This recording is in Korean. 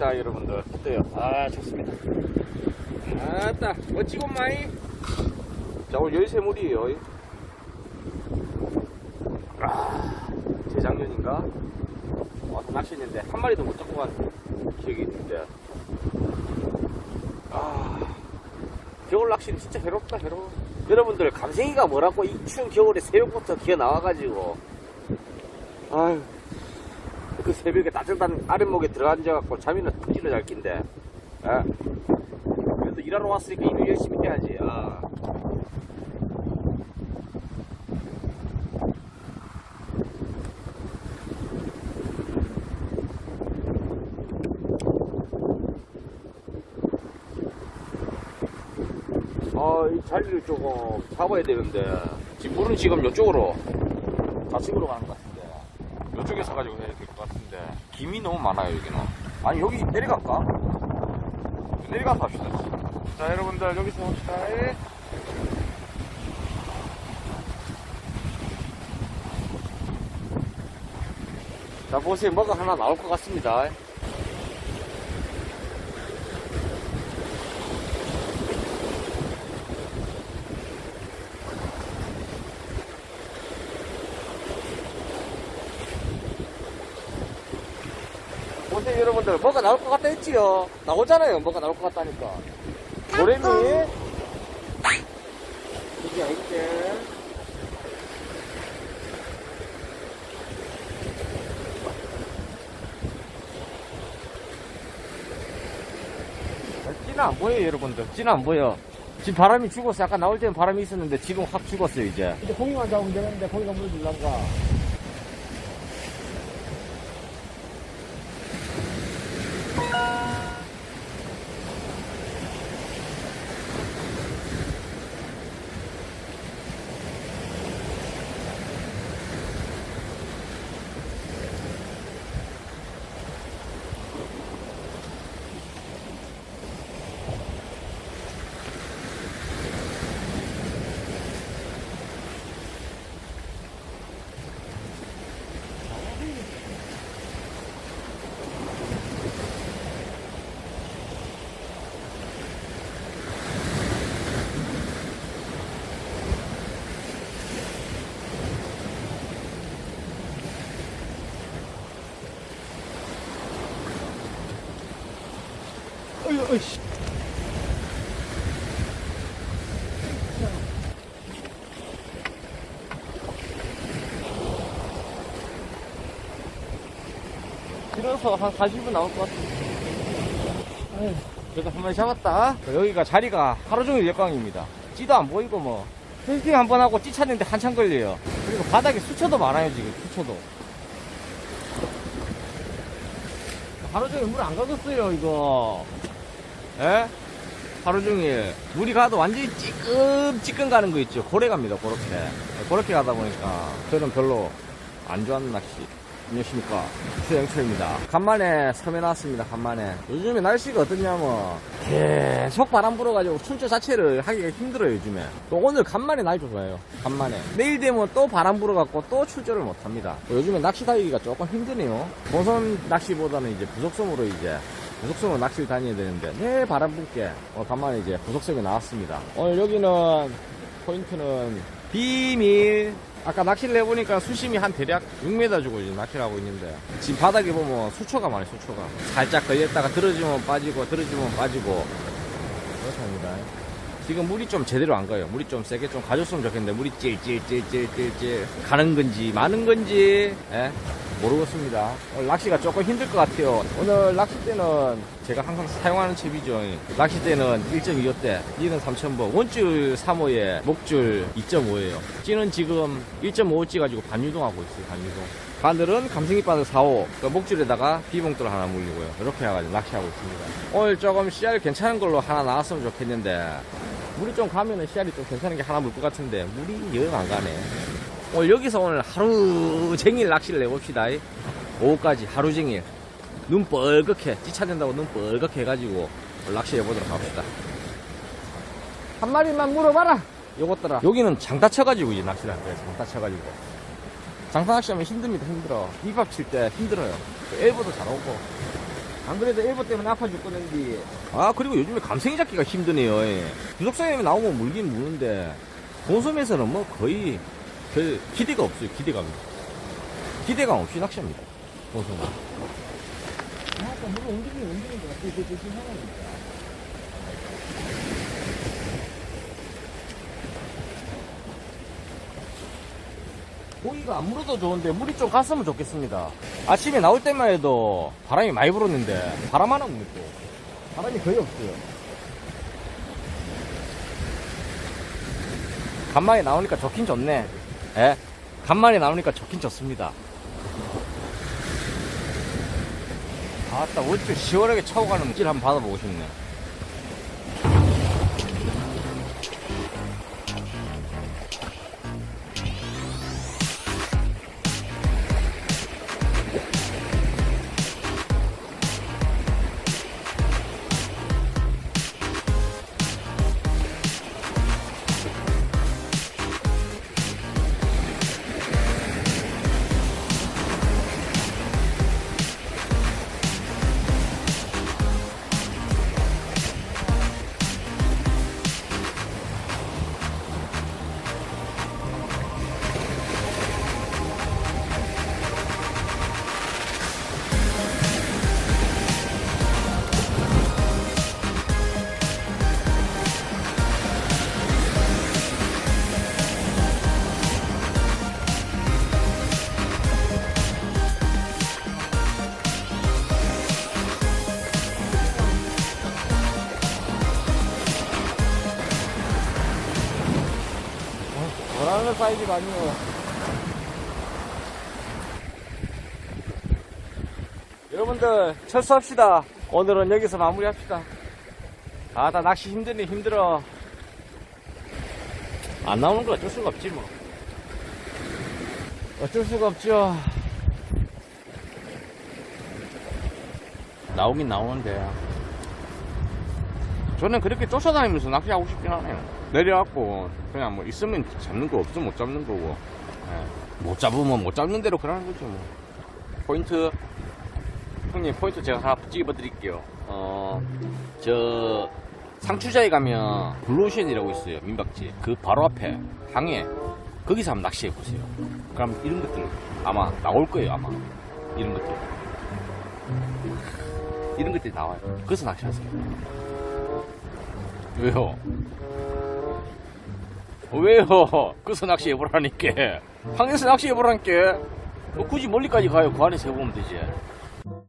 왔습니다, 여러분들. 어때요? 아, 좋습니다. 아따, 멋지고 마이. 자, 오늘 열쇠물이에요. 아, 재작년인가? 와서 낚시했는데, 한 마리도 못 잡고 간 기억이 있는데. 아, 겨울 낚시는 진짜 괴롭다, 괴로워. 여러분들, 감생이가 뭐라고 이 추운 겨울에 새벽부터 기어 나와가지고. 아유. 그 새벽에 따뜻한 아랫목에 들어앉아갖고 잠이나 터지러 잘 낀데. 아. 그래도 일하러 왔으니까 일을 열심히 해야지. 아. 아, 이 자리를 조금 잡아야 되는데. 지금 물은 지금 이쪽으로, 좌측으로 가는 것 같은데. 이쪽에서 가지고 같은데. 김이 너무 많아요, 여기는. 아니, 여기 내려갈까? 내려가서 합시다. 자, 여러분들, 여기서 합시다. 예. 자, 보세요. 뭐가 하나 나올 것 같습니다. 보세요, 여러분들. 뭐가 나올 것 같다 했지요? 나오잖아요. 뭐가 나올 것 같다니까. 고래미. 이게 아닌데. 찌는 안 보여요, 여러분들. 찌는 안 보여. 지금 바람이 죽었어. 아까 나올 때는 바람이 있었는데 지금 확 죽었어요, 이제. 이제 고기만 잡으면 되는데 고기가 물 줄란가 어이 어이 씨 길어서 한 40분 나올 것 같은데. 그래도 한 마리 잡았다. 여기가 자리가 하루 종일 역광입니다. 찌도 안 보이고 뭐. 캐스팅 한 번 하고 찌 찾는데 한참 걸려요. 그리고 바닥에 수초도 많아요, 지금. 수초도. 하루 종일 물 안 가뒀어요, 이거. 예? 하루 종일. 물이 가도 완전히 찌끔찌끔 가는 거 있죠. 고래 갑니다, 그렇게. 그렇게 가다 보니까 저는 별로 안 좋아하는 낚시. 안녕하십니까. 수영철입니다. 간만에 섬에 나왔습니다, 간만에. 요즘에 날씨가 어떠냐면, 계속 바람 불어가지고 출조 자체를 하기가 힘들어요, 요즘에. 또 오늘 간만에 날 좋아요, 간만에. 내일 되면 또 바람 불어갖고 또 출조를 못 합니다. 요즘에 낚시 다니기가 조금 힘드네요. 본선 낚시보다는 이제 부속섬으로 이제 부속섬으로 낚시를 다녀야 되는데, 네, 바람 불게. 어, 간만에 이제 부속섬에 나왔습니다. 오늘 여기는, 포인트는 비밀. 아까 낚시를 해보니까 수심이 한 대략 6m 주고 이제 낚시를 하고 있는데 지금 바닥에 보면 수초가 많아요 수초가 살짝 걸렸다가 들어지면 빠지고 들어지면 빠지고 그렇답니다 지금 물이 좀 제대로 안 가요. 물이 좀 세게 좀 가줬으면 좋겠는데 물이 찔찔찔찔찔찔. 가는 건지 많은 건지 예? 모르겠습니다. 오늘 낚시가 조금 힘들 것 같아요. 오늘 낚싯대는 제가 항상 사용하는 첩이죠. 낚싯대는 1.25대 이는 3,000번 원줄 3호에 목줄 2.5예요. 찌는 지금 1.5찌 가지고 반유동하고 있어요 반유동. 바늘은 감생이 바늘 4호. 그 목줄에다가 비봉돌 하나 물리고요. 이렇게 해가지고 낚시하고 있습니다. 오늘 조금 씨알 괜찮은 걸로 하나 나왔으면 좋겠는데 물이 좀 가면은 씨알이 좀 괜찮은 게 하나 물 것 같은데 물이 영안 가네. 오늘 여기서 오늘 하루 종일 낚시를 해봅시다. 오후까지 하루 종일. 눈 뻘겋게 찌차된다고 눈 뻘겋게 해가지고 오늘 낚시 해보도록 합시다. 한 마리만 물어봐라. 요것더라 여기는 장타 쳐가지고 이제 낚시를 한 거예요 장타 쳐가지고. 장타 낚시하면 힘듭니다 힘들어. 비밥 칠 때 힘들어요. 엘보도 잘 오고 안 그래도 일보 때문에 아파 죽겠는데. 아 그리고 요즘에 감생이 잡기가 힘드네요 예. 구속사님이 나오면 물긴 무는데 본섬에서는 뭐 거의 별 기대가 없어요 기대감 기대감 없이 낚시합니다 본섬은 아까 물 움직이면 움직이는 것 같아. 그 대신 상황이니까. 고기가 안 물어도 좋은데 물이 좀 갔으면 좋겠습니다. 아침에 나올 때만 해도 바람이 많이 불었는데 바람 하나 또. 바람이 거의 없어요. 간만에 나오니까 좋긴 좋네. 예? 간만에 나오니까 좋긴 좋습니다. 아따 어째 시원하게 차고 가는 길 한번 받아보고 싶네 원하는 사이즈가 아니고. 여러분들 철수합시다. 오늘은 여기서 마무리합시다. 아, 다 낚시 힘드네 힘들어. 안 나오는 거 어쩔 수가 없지 뭐. 어쩔 수가 없죠. 나오긴 나오는데. 저는 그렇게 쫓아다니면서 낚시하고 싶긴 하네요. 내려갖고 그냥 뭐 있으면 잡는 거 없으면 못 잡는 거고. 예. 못 잡으면 못 잡는 대로 그러는 거죠 뭐. 포인트 형님 포인트 제가 하나 찍어 드릴게요 어 저 상추자에 가면 블루오션이라고 있어요 민박집 그 바로 앞에 항해 거기서 한번 낚시해 보세요 그럼 이런 것들 아마 나올 거예요 아마 이런 것들 이런 것들이 나와요 거기서 낚시하세요 왜요? 어, 왜요? 거기서 낚시해 보라니까. 항해에서 낚시해 보라니까. 뭐 굳이 멀리까지 가요? 그 안에서 해보면 되지